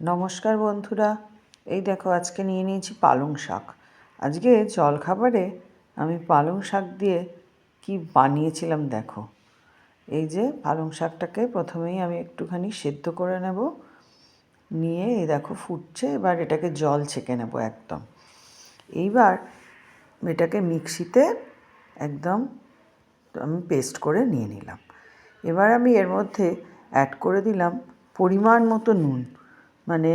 নমস্কার বন্ধুরা। এই দেখো, আজকে নিয়ে নিয়েছি পালং শাক। আজকে জলখাবারে আমি পালং শাক দিয়ে কি বানিয়েছিলাম দেখো। এই যে পালং শাকটাকে প্রথমেই আমি একটুখানি সেদ্ধ করে নেব। নিয়ে এই দেখো, ফুটছে, এবার এটাকে জল ছেঁকে নেব একদম। এইবার এটাকে মিক্সিতে একদম আমি পেস্ট করে নিয়ে নিলাম। এবার আমি এর মধ্যে অ্যাড করে দিলাম পরিমাণ মতো নুন। মানে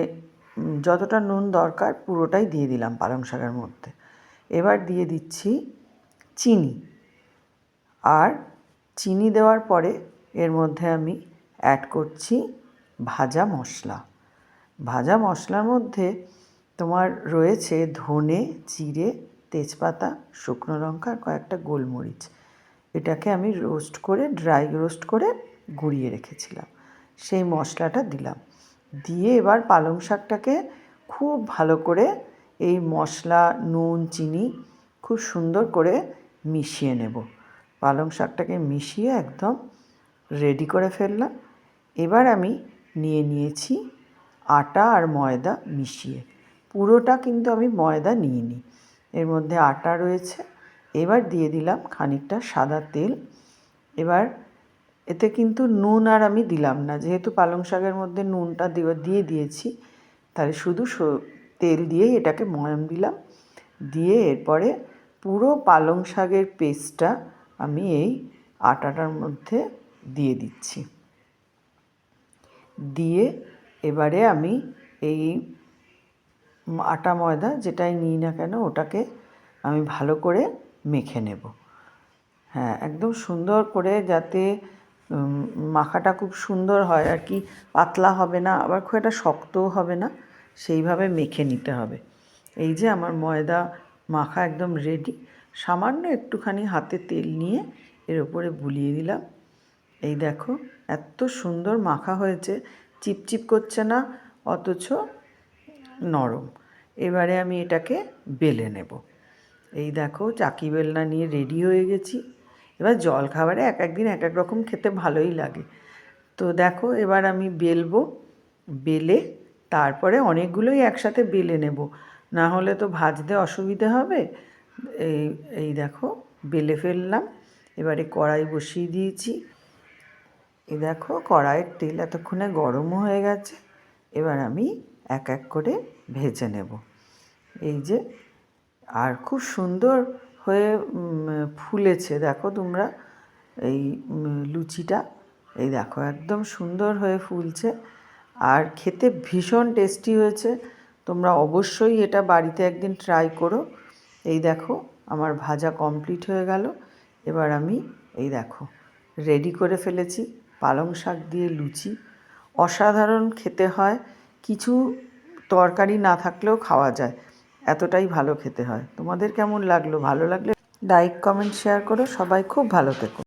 যতটা নুন দরকার পুরোটাই দিয়ে দিলাম পালং শাকের মধ্যে। এবার দিয়ে দিচ্ছি চিনি। আর চিনি দেওয়ার পরে এর মধ্যে আমি অ্যাড করছি ভাজা মশলা। ভাজা মশলার মধ্যে তোমার রয়েছে ধনে, জিরে, তেজপাতা, শুকনো লঙ্কা আর কয়েকটা গোলমরিচ। এটাকে আমি রোস্ট করে ড্রাই রোস্ট করে গুঁড়িয়ে রেখেছিলাম। সেই মশলাটা দিলাম। দিয়ে এবার পালং শাকটাকে খুব ভালো করে এই মশলা, নুন, চিনি খুব সুন্দর করে মিশিয়ে নেব। পালং শাকটাকে মিশিয়ে একদম রেডি করে ফেললাম। এবার আমি নিয়ে নিয়েছি আটা আর ময়দা মিশিয়ে। পুরোটা কিন্তু আমি ময়দা নিয়ে নিই এর মধ্যে আটা রয়েছে। এবার দিয়ে দিলাম খানিকটা সাদা তেল। এবার এতে কিন্তু নুন আর আমি দিলাম না। যেহেতু পালং শাকের মধ্যে নুনটা দিয়ে দিয়েছি, তাহলে শুধু তেল দিয়েই এটাকে ময়াম দিলাম। দিয়ে এরপরে পুরো পালং শাকের পেস্টটা আমি এই আটাটার মধ্যে দিয়ে দিচ্ছি। দিয়ে এবারে আমি এই আটা ময়দা যেটাই নিই না কেন, ওটাকে আমি ভালো করে মেখে নেব। হ্যাঁ একদম সুন্দর করে যাতে মাখাটা খুব সুন্দর হয় আর কি, পাতলা হবে না, আবার খুব একটা শক্তও হবে না, সেইভাবে মেখে নিতে হবে। এই যে আমার ময়দা মাখা একদম রেডি সামান্য একটুখানি হাতে তেল নিয়ে এর উপরে বুলিয়ে দিলাম। এই দেখো, এত সুন্দর মাখা হয়েছে, চিপচিপ করছে না, অথচ নরম। এবারে আমি এটাকে বেলে নেব। এই দেখো, চাকি বেলনা নিয়ে রেডি হয়ে গেছি। এবার জল খাবারে এক একদিন এক এক রকম খেতে ভালোই লাগে। তো দেখো এবার আমি বেলবো, বেলে তারপরে অনেকগুলোই একসাথে বেলে নেব। না হলে তো ভাজতে অসুবিধে হবে। এই এই দেখো বেলে ফেললাম। এবারে কড়াই বসিয়ে দিয়েছি। এই দেখো কড়াইয়ের তেল এতক্ষণে গরমও হয়ে গেছে। এবার আমি এক এক করে ভেজে নেব। এই যে, আর খুব সুন্দর হয়ে ফুলেছে। দেখো তোমরা এই লুচিটা। এই দেখো একদম সুন্দর হয়ে ফুলছে। আর খেতে ভীষণ টেস্টি হয়েছে। তোমরা অবশ্যই এটা বাড়িতে একদিন ট্রাই করো। এই দেখো আমার ভাজা কমপ্লিট হয়ে গেল। এবার আমি এই দেখো রেডি করে ফেলেছি পালং শাক দিয়ে লুচি। অসাধারণ খেতে হয়। কিছু তরকারি না থাকলেও খাওয়া যায়। এতটাই ভালো খেতে হয়। তোমাদের কেমন লাগল? ভালো লাগলে লাইক কমেন্ট শেয়ার করো। সবাই খুব ভালো থেকো।